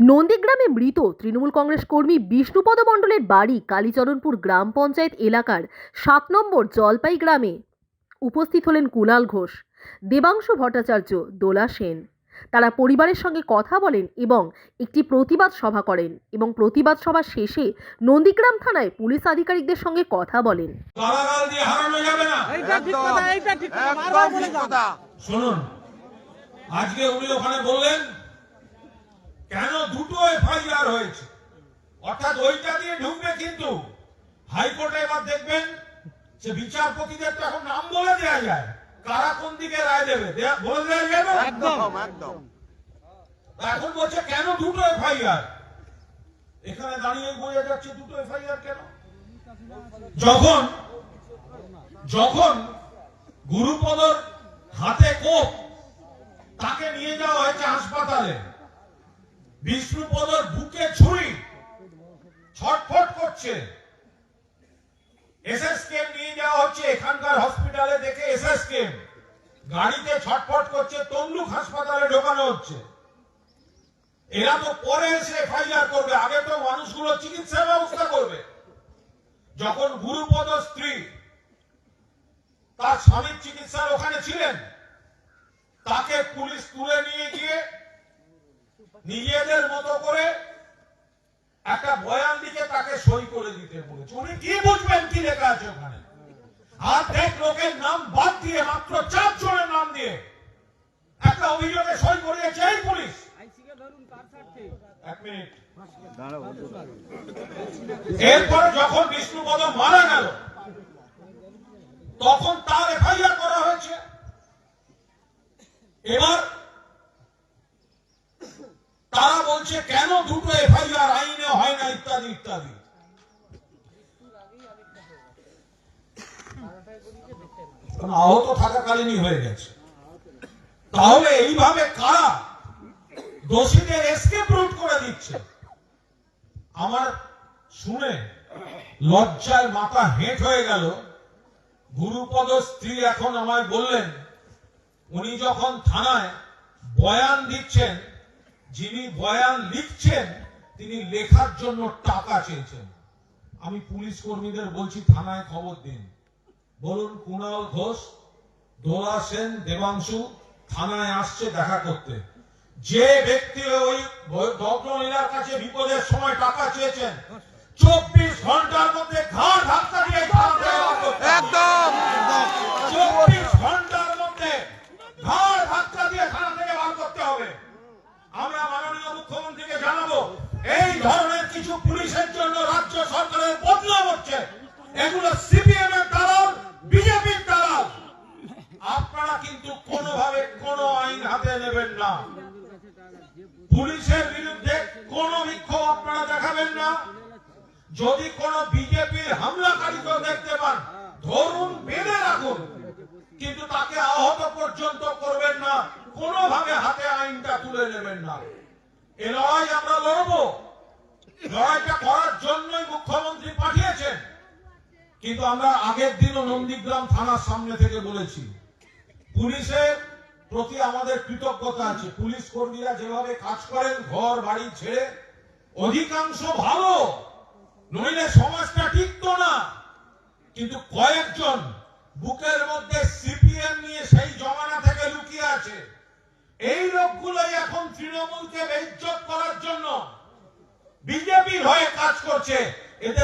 নন্দীগ্রামে মৃত তৃণমূল কংগ্রেস কর্মী বিষ্ণুপদ মণ্ডলের বাড়ি কালীচরণপুর গ্রাম পঞ্চায়েত এলাকার সাত নম্বর জলপাই গ্রামে উপস্থিত হলেন কুণাল ঘোষ দেবাংশু ভট্টাচার্য দোলা সেন। তারা পরিবারের সঙ্গে কথা বলেন এবং একটি প্রতিবাদ সভা করেন এবং প্রতিবাদ সভা শেষে নন্দীগ্রাম থানায় পুলিশ আধিকারিকদের সঙ্গে কথা বলেন। শুনুন আজকে উনি ওখানে বললেন কেন দুটো এফআইআর হয়েছে? অর্থাৎ ওইটা দিয়ে ঢুকবে কিন্তু। হাইকোর্টে এবার দেখবেন সে বিচারপতিদের তো এখন নাম বলে দেওয়া যায়। কারা কোন দিকে রায় দেবে? বলে দেওয়া যাবে একদম। একদম এখন বলছে কেন দুটো এফআইআর এখানে দাঁড়িয়ে বোঝা যাচ্ছে দুটো এফআইআর কেন? যখন যখন গুরুপদর হাতে কোপ তাকে নিয়ে যাওয়া হয়েছে হাসপাতালে। বিষ্ণুপদর বুকে ছুরি ছটফট করছে। এসএসকে নিয়ে যাওয়া হচ্ছে, এখানকার হসপিটালে দেখে এসএসকে গাড়িতে ছটফট করছে, তমলুক হাসপাতালে ঢোকানো হচ্ছে। এরা তো পরে এসে এফআইআর করবে, আগে তো মানুষগুলো চিকিৎসার ব্যবস্থা করবে। যখন গুরুপদ স্ত্রী তার স্বামীর চিকিৎসার ওখানে ছিলেন, তাকে পুলিশ তুলে নিয়ে গিয়ে নিজেদের মতো করে একটা বয়ান লিখে তাকে সই করে দিতে বলেছে। উনি কি বুঝবেন কি লেখা আছে ওখানে? অর্ধেক লোকের নাম বাদ দিয়ে মাত্র চার জনের নাম দিয়ে একটা অভিযোগে সই করিয়েছে এই পুলিশ। এরপরে যখন বিষ্ণুপদ মারা গেল, তখন তার এফআইআর করা হয়েছে। এবার তারা কেন দুটো এফআইআর আইনে হয় না, ইত্যাদি ইত্যাদি। আহত থাকাকালীনই হয়ে গেছে। তাহলে এইভাবে কারা দোষীদের এসকেপ রুট করে দিচ্ছে? আমার শুনে লজ্জায় মাথা হেঁট হয়ে গেল। গুরুপদ স্ত্রী এখন আমায় বললেন, উনি যখন থানায় বয়ান দিচ্ছেন যিনি বয়ান লিখছেন, তিনি লেখার জন্য টাকা চেয়েছেন। আমি পুলিশ কর্মীদের বলছি, থানায় খবর দিন। বলুন, কুণাল ঘোষ, দোলা সেন, দেবাংশু থানায় আসছে দেখা করতে। যে ব্যক্তি ওই ভদ্রমহিলার কাছে বিপদের সময় টাকা চেয়েছেন, চব্বিশ এগুলো সিপিএম এর দালাল বিজেপির দালাল। আপনারা কিন্তু কোনোভাবে কোনো আইন হাতে নেবেন না। পুলিশের বিরুদ্ধে কোনো বিক্ষোভ আপনারা দেখাবেন না। যদি কোনো বিজেপির হামলাকারীকেও দেখতে পান, ধরুন বেঁধে রাখুন। কিন্তু তাকে আহত পর্যন্ত করবেন না। কোনোভাবে হাতে আইনটা তুলে নেবেন না। এ লড়াই আমরা লড়বো। লড়াইটা করার জন্যই পাঠিয়েছেন কিন্তু আমরা আগের দিনও নন্দীগ্রাম থানার সামনে থেকে বলেছি, পুলিশের প্রতি আমাদের কৃতজ্ঞতা আছে। পুলিশ কর্মীরা যেভাবে কাজ করেন, ঘর, বাড়ি ছেড়ে, অধিকাংশ ভালো, নইলে সমাজটা টিকতো না। কিন্তু কয়েকজন বুকের মধ্যে সিপিএম নিয়ে সেই জমানা থেকে লুকিয়ে আছে। এই লোকগুলোই এখন তৃণমূলকে বেইজ্জত করার জন্য বিজেপির হয়ে কাজ করছে। এদের